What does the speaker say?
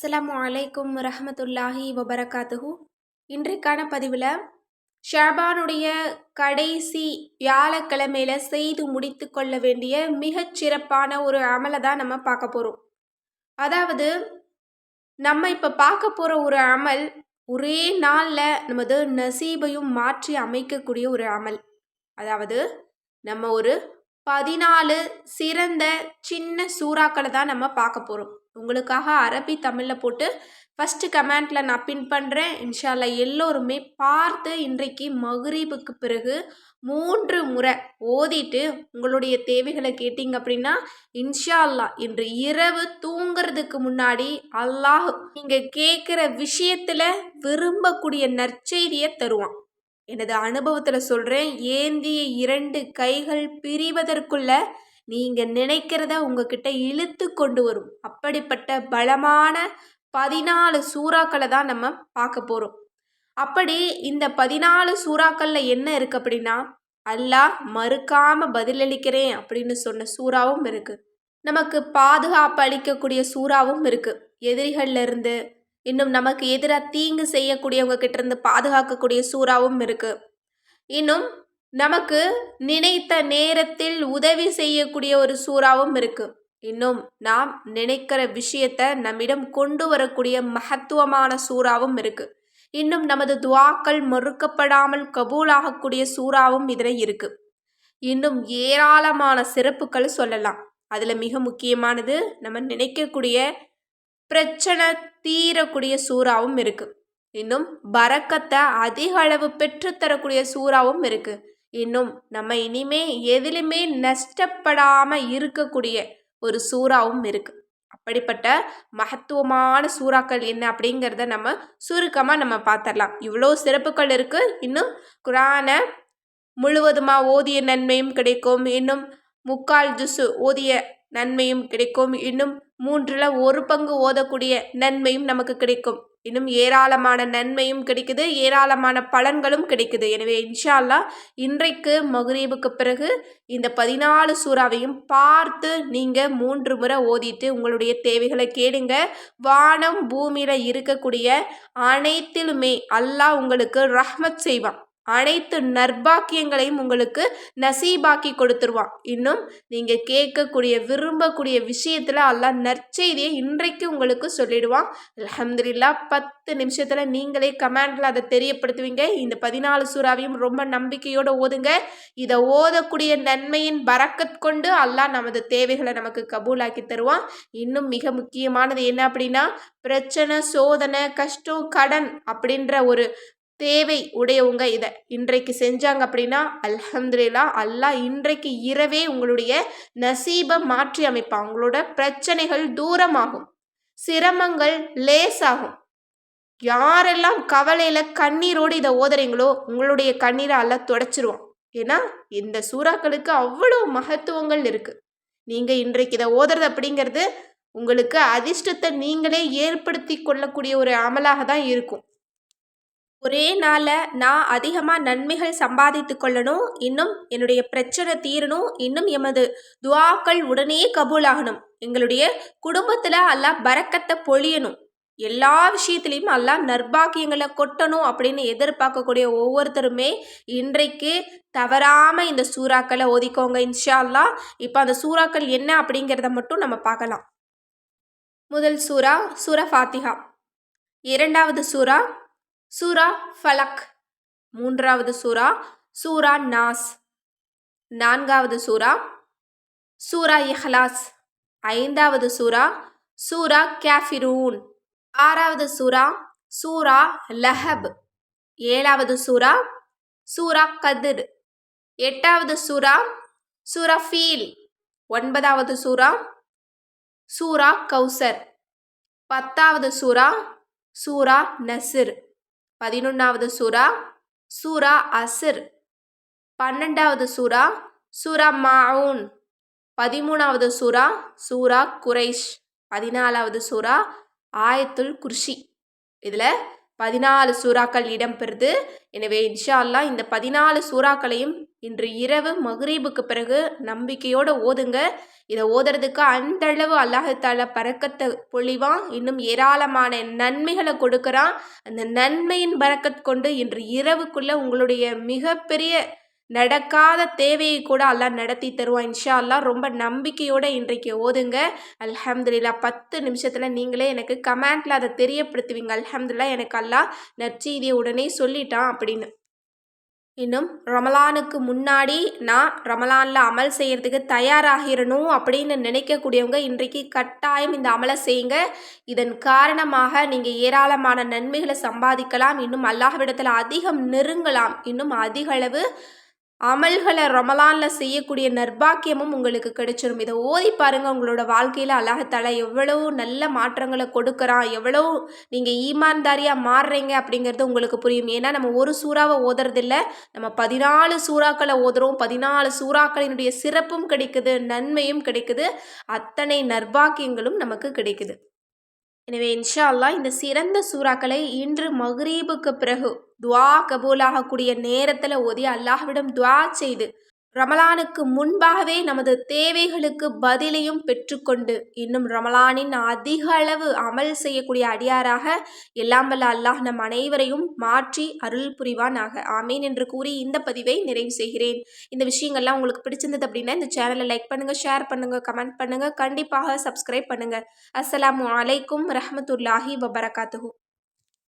அஸ்லாம் அலைக்கும் ரஹமத்துல்லாஹி வபரகாத்துஹு. இன்றைக்கான பதிவில் ஷாபானுடைய கடைசி வியாழக்கிழமையில செய்து முடித்து கொள்ள வேண்டிய மிகச் சிறப்பான ஒரு அமலை தான் நம்ம பார்க்க போகிறோம் அதாவது நம்ம இப்போ பார்க்க போகிற ஒரு அமல் ஒரே நாளில் நமது நசீபையும் மாற்றி அமைக்கக்கூடிய ஒரு அமல். அதாவது நம்ம ஒரு பதினாலு சிறந்த சின்ன சூறாக்களை தான் நம்ம பார்க்க போகிறோம் உங்களுக்காக அரபி தமிழில் போட்டு ஃபஸ்ட்டு கமெண்ட்டில் நான் பின் பண்ணுறேன் இன்ஷால்லா எல்லோருமே பார்த்து இன்றைக்கு மகுரீபுக்கு பிறகு மூன்று முறை ஓதிட்டு உங்களுடைய தேவைகளை கேட்டிங்க அப்படின்னா இன்ஷா அல்லா இன்று இரவு தூங்குறதுக்கு முன்னாடி அல்லாஹ் நீங்கள் கேட்குற விஷயத்தில் விரும்பக்கூடிய நற்செய்தியை தருவான். எனது அனுபவத்தில் சொல்கிறேன் ஏந்திய இரண்டு கைகள் பிரிவதற்குள்ள நீங்கள் நினைக்கிறத உங்ககிட்ட இழுத்து கொண்டு வரும். அப்படிப்பட்ட பலமான பதினாலு சூறாக்களை தான் நம்ம பார்க்க போகிறோம் அப்படி இந்த பதினாலு சூறாக்களில் என்ன இருக்குது அப்படின்னா அல்லாஹ் மறுக்காமல் பதிலளிக்கிறேன் அப்படின்னு சொன்ன சூறாவும் இருக்குது நமக்கு பாதுகாப்பு அளிக்கக்கூடிய சூறாவும் இருக்குது எதிரிகள்லேருந்து இன்னும் நமக்கு எதிராக தீங்கு செய்யக்கூடியவங்க கிட்ட இருந்து பாதுகாக்கக்கூடிய சூறாவும் இருக்குது இன்னும் நமக்கு நினைத்த நேரத்தில் உதவி செய்யக்கூடிய ஒரு சூறாவும் இருக்கு. இன்னும் நாம் நினைக்கிற விஷயத்த நம்மிடம் கொண்டு வரக்கூடிய மகத்துவமான சூறாவும் இருக்கு. இன்னும் நமது துவாக்கள் மறுக்கப்படாமல் கபூலாகக்கூடிய சூறாவும் இதில் இருக்கு. இன்னும் ஏராளமான சிறப்புகள் சொல்லலாம். அதில் மிக முக்கியமானது நம்ம நினைக்கக்கூடிய பிரச்சனை தீரக்கூடிய சூறாவும் இருக்கு. இன்னும் பறக்கத்தை அதிக அளவு பெற்றுத்தரக்கூடிய சூறாவும் இருக்குது இன்னும் நம்ம இனிமே எதிலுமே நஷ்டப்படாமல் இருக்கக்கூடிய ஒரு சூறாவும் இருக்குது அப்படிப்பட்ட மகத்துவமான சூறாக்கள் என்ன அப்படிங்கிறத நம்ம சுருக்கமாக நம்ம பார்த்துடலாம் இவ்வளோ சிறப்புகள் இருக்குது இன்னும் குரானை முழுவதுமாக ஓதிய நன்மையும் கிடைக்கும். இன்னும் முக்கால் ஜுசு ஓதிய நன்மையும் கிடைக்கும். இன்னும் மூன்றில் ஒரு பங்கு ஓதக்கூடிய நன்மையும் நமக்கு கிடைக்கும். இன்னும் ஏராளமான நன்மையும் கிடைக்குது. ஏராளமான பலன்களும் கிடைக்குது. எனவே இன்ஷா அல்லா இன்றைக்கு மகுரீபுக்கு பிறகு இந்த பதினாலு சூறாவையும் பார்த்து நீங்கள் மூன்று முறை ஓதிட்டு உங்களுடைய தேவைகளை கேளுங்க. வானம் பூமியில் இருக்கக்கூடிய அனைத்திலுமே அல்லாஹ் உங்களுக்கு ரஹ்மத் செய்வான். அனைத்து நற்பாக்கியங்களையும் உங்களுக்கு நசீபாக்கி கொடுத்துருவான். இன்னும் நீங்கள் கேட்கக்கூடிய விரும்பக்கூடிய விஷயத்தில் அல்லா நற்செய்தியை இன்றைக்கு உங்களுக்கு சொல்லிடுவான். அலமதுல்லா பத்து நிமிஷத்தில் நீங்களே கமெண்டில் அதை தெரியப்படுத்துவீங்க. இந்த பதினாலு சூறாவையும் ரொம்ப நம்பிக்கையோடு ஓதுங்க. இதை ஓதக்கூடிய நன்மையின் பறக்கத் கொண்டு அல்லாஹ் நமது தேவைகளை நமக்கு கபூலாக்கி தருவான். இன்னும் மிக முக்கியமானது என்ன அப்படின்னா பிரச்சனை சோதனை கஷ்டம் கடன் அப்படின்ற ஒரு தேவை உடையவங்க இதை. இன்றைக்கு செஞ்சாங்க அப்படின்னா அல்ஹம்துலில்லா அல்லாஹ் இன்றைக்கு இரவே உங்களுடைய நசீபை மாற்றி அமைப்பான். உங்களோட பிரச்சனைகள் தூரமாகும். சிரமங்கள் லேசாகும். யாரெல்லாம் கவலையில் கண்ணீரோடு இதை ஓதுறீங்களோ உங்களுடைய கண்ணீரை அல்ல தொடச்சிருவான். ஏன்னா இந்த சூறாக்களுக்கு அவ்வளோ மகத்துவங்கள் இருக்குது நீங்கள் இன்றைக்கு இதை ஓதுறது அப்படிங்கிறது உங்களுக்கு அதிர்ஷ்டத்தை நீங்களே ஏற்படுத்தி கொள்ளக்கூடிய ஒரு அமலாக தான் இருக்கும். ஒரே நாளில் நான் அதிகமாக நன்மைகள் சம்பாதித்து கொள்ளணும் இன்னும் என்னுடைய பிரச்சனை தீரணும் இன்னும் எமது துவாக்கள் உடனே கபூலாகணும். எங்களுடைய குடும்பத்தில் எல்லாம் பறக்கத்தை பொழியணும். எல்லா விஷயத்துலேயும் எல்லாம் நர்பாக்கியங்களை கொட்டணும் அப்படின்னு எதிர்பார்க்கக்கூடிய ஒவ்வொருத்தருமே இன்றைக்கு தவறாமல் இந்த சூறாக்களை ஒதுக்கோங்க இன்ஷால்லா இப்போ அந்த சூறாக்கள் என்ன அப்படிங்கிறத மட்டும் நம்ம பார்க்கலாம். முதல் சூறா சூரா ஃபாத்திஹா. இரண்டாவது சூறா சூரா ஃபலக். மூன்றாவது சூரா சூரா நாஸ். நான்காவது சூரா சூரா இஹ்லாஸ். ஐந்தாவது சூரா சூரா கேஃபிரூன். ஆறாவது சூரா சூரா லஹப். ஏழாவது சூரா சூரா கதிர். எட்டாவது சூரா சூரா ஃபீல். ஒன்பதாவது சூரா சூரா கௌசர். பத்தாவது சூரா சூரா நசிர். பதினொன்றாவது சூரா சூரா அசிர் பன்னெண்டாவது சூரா சூரா மாவுன் பதிமூணாவது சூரா சூரா குரைஷ். பதினாலாவது சூரா ஆயத்துல் குர்ஷி. இதில் பதினாலு சூறாக்கள் இடம்பெறுது. எனவே இன்ஷா அல்லாஹ் இந்த பதினாலு சூறாக்களையும் இன்று இரவு மகரீபுக்கு பிறகு நம்பிக்கையோடு ஓதுங்க. இதை ஓதுறதுக்கு அந்தளவு அல்லாஹால பறக்கத்தை பொழிவான். இன்னும் ஏராளமான நன்மைகளை கொடுக்குறான். அந்த நன்மையின் பறக்கத் கொண்டு இன்று இரவுக்குள்ளே உங்களுடைய மிகப்பெரிய நடக்காத தேவையை கூட அல்லா நடத்தி தருவான் இன்ஷா அல்லா ரொம்ப நம்பிக்கையோடு இன்றைக்கு ஓதுங்க. அல்ஹம்துல்லா பத்து நிமிஷத்தில் நீங்களே எனக்கு கமெண்ட்டில் அதை தெரியப்படுத்துவீங்க. அல்ஹம்துல்லா எனக்கு அல்லாஹ் நற்செய்தியை உடனே சொல்லிட்டான் அப்படின்னு. இன்னும் ரமலானுக்கு முன்னாடி நான் ரமலானில் அமல் செய்கிறதுக்கு தயாராகிடணும் அப்படின்னு நினைக்கக்கூடியவங்க இன்றைக்கு கட்டாயம் இந்த அமலை செய்யுங்க. இதன் காரணமாக நீங்கள் ஏராளமான நன்மைகளை சம்பாதிக்கலாம். இன்னும் அல்லாஹ்விடத்தில் அதிகம் நெருங்கலாம். இன்னும் அதிகளவு அமல்களை ரமலானில் செய்யக்கூடிய நர்பாக்கியமும் உங்களுக்கு கிடைச்சிரும். இதை ஓதி பாருங்கள் உங்களோட வாழ்க்கையில் அல்லாஹத்தால எவ்வளோ நல்ல மாற்றங்களை கொடுக்குறான். எவ்வளோ நீங்கள் ஈமான்தாரியாக மாறுறீங்க அப்படிங்கிறது உங்களுக்கு புரியும். ஏன்னா நம்ம ஒரு சூறாவை ஓதுறதில்ல. நம்ம பதினாலு சூறாக்களை ஓதுறோம். பதினாலு சூறாக்களினுடைய சிறப்பும் கிடைக்குது நன்மையும் கிடைக்குது. அத்தனை நர்பாக்கியங்களும் நமக்கு கிடைக்குது. எனவே இன்ஷா அல்லாஹ் இந்த சிறந்த சூறாக்களை இன்று மகரீபுக்கு பிறகு துவா கபூலாகக்கூடிய நேரத்தில் ஓதி அல்லாஹ்விடம் துவா செய்து ரமலானுக்கு முன்பாகவே நமது தேவைகளுக்கு பதிலையும் பெற்றுக்கொண்டு இன்னும் ரமலானின் அதிக அளவு அமல் செய்யக்கூடிய அடியாராக எல்லாம் வல்ல அல்லாஹ் நம் அனைவரையும் மாற்றி அருள் புரிவானாக. ஆமீன் என்று கூறி இந்த பதிவை நிறைவு செய்கிறேன். இந்த விஷயங்கள்லாம் உங்களுக்கு பிடிச்சிருந்தது அப்படின்னா இந்த சேனலை லைக் பண்ணுங்கள் ஷேர் பண்ணுங்கள் கமெண்ட் பண்ணுங்கள் கண்டிப்பாக சப்ஸ்கிரைப் பண்ணுங்கள் அஸ்ஸலாமு அலைக்கும் ரஹமத்துல்லாஹி வபரகாத்துஹூ.